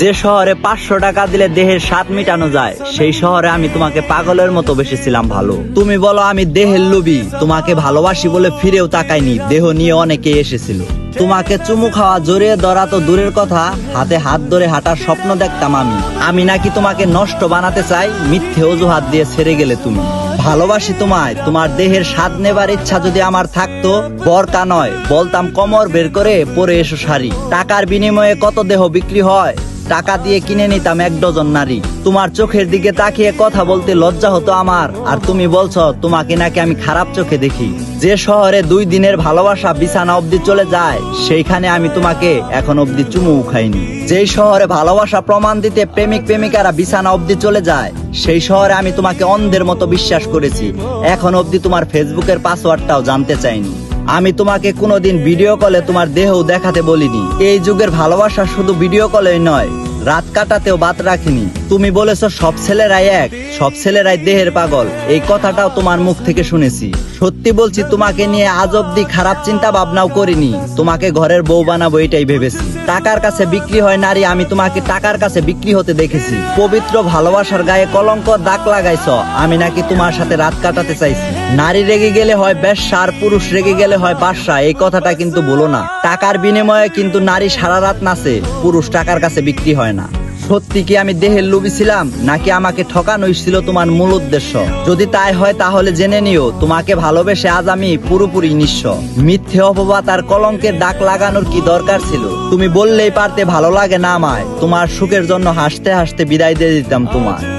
যে শহরে পাঁচশো টাকা দিলে দেহের স্বাদ মিটানো যায়, সেই শহরে আমি তোমাকে পাগলের মতো বেসেছিলাম ভালো। তুমি বলো, আমি দেহের লোভী। তোমাকে ভালোবাসি বলে ফিরেও তাকাইনি, দেহ নিয়ে অনেকে এসেছিল। তোমাকে চুমু খাওয়া, জড়িয়ে ধরা তো দূরের কথা, হাতে হাত ধরে হাঁটার স্বপ্ন দেখতাম আমি। আমি নাকি তোমাকে নষ্ট বানাতে চাই, মিথ্যে অজুহাত দিয়ে ছেড়ে গেলে তুমি। ভালোবাসি তোমায়, তোমার দেহের স্বাদ নেবার ইচ্ছা যদি আমার থাকতো, বরকা নয়, বলতাম, কমর বের করে পরে এসো শাড়ি। টাকার বিনিময়ে কত দেহ বিক্রি হয়? টাকা দিয়ে কিনে নিতাম এক ডজন নারী। তোমার চোখের দিকে তাকিয়ে কথা বলতে লজ্জা হতো আমার। আর তুমি বলছো, তোমাকে নাকি আমি খারাপ চোখে দেখি। যে শহরে দুই দিনের ভালোবাসা বিছানা অবধি চলে যায়, সেইখানে আমি তোমাকে এখন অবধি চুমু খাইনি। যেই শহরে ভালোবাসা প্রমাণ দিতে প্রেমিক প্রেমিকারা বিছানা অবধি চলে যায়, সেই শহরে আমি তোমাকে অন্ধের মতো বিশ্বাস করেছি। এখন অবধি তোমার ফেসবুকের পাসওয়ার্ডটাও জানতে চাইনি। আমি তোমাকে কোনোদিন ভিডিও কলে তোমার দেহ দেখাতে বলিনি। এই যুগের ভালোবাসা শুধু ভিডিও কলেই নয়, রাত কাটাতেও বাদ রাখিনি। তুমি বলেছ, সব ছেলেরাই এক, সব ছেলেরাই দেহের পাগল। এই কথাটাও তোমার মুখ থেকে শুনেছি। সত্যি বলছি, তোমাকে নিয়ে আজ অব্দি খারাপ চিন্তা ভাবনাও করিনি। তোমাকে ঘরের বউ বানাবো এটাই ভেবেছি। টাকার কাছে বিক্রি হয় নারী, আমি তোমাকে টাকার কাছে বিক্রি হতে দেখেছি। পবিত্র ভালোবাসার গায়ে কলঙ্ক দাগ লাগাইছ, আমি নাকি তোমার সাথে রাত কাটাতে চাইছি। নারী রেগে গেলে হয় বেশ্যা আর পুরুষ রেগে গেলে হয় বাদশা এই কথাটা কিন্তু বলো না। টাকার বিনিময়ে কিন্তু নারী সারা রাত নাচে, পুরুষ টাকার কাছে বিক্রি হয় না। সত্যি কি আমি দেহের লোভী ছিলাম? নাকি আমাকে ঠকানো ছিল তোমার মূল উদ্দেশ্য? যদি তাই হয় তাহলে জেনে নিও, তোমাকে ভালোবেসে আজ আমি পুরোপুরি নিঃস্ব। মিথ্যে অপবাদ আর কলঙ্কের দাগ লাগানোর কি দরকার ছিল? তুমি বললেই পারতে ভালো লাগে না আমায়। তোমার সুখের জন্য হাসতে হাসতে বিদায় দিয়ে দিতাম তোমার